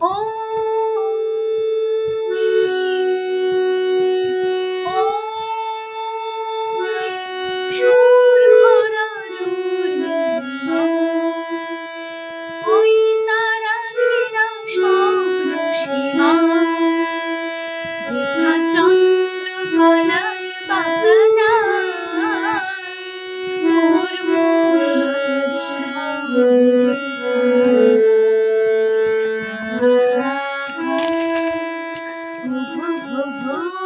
Oh Woo, woo, woo.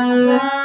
Música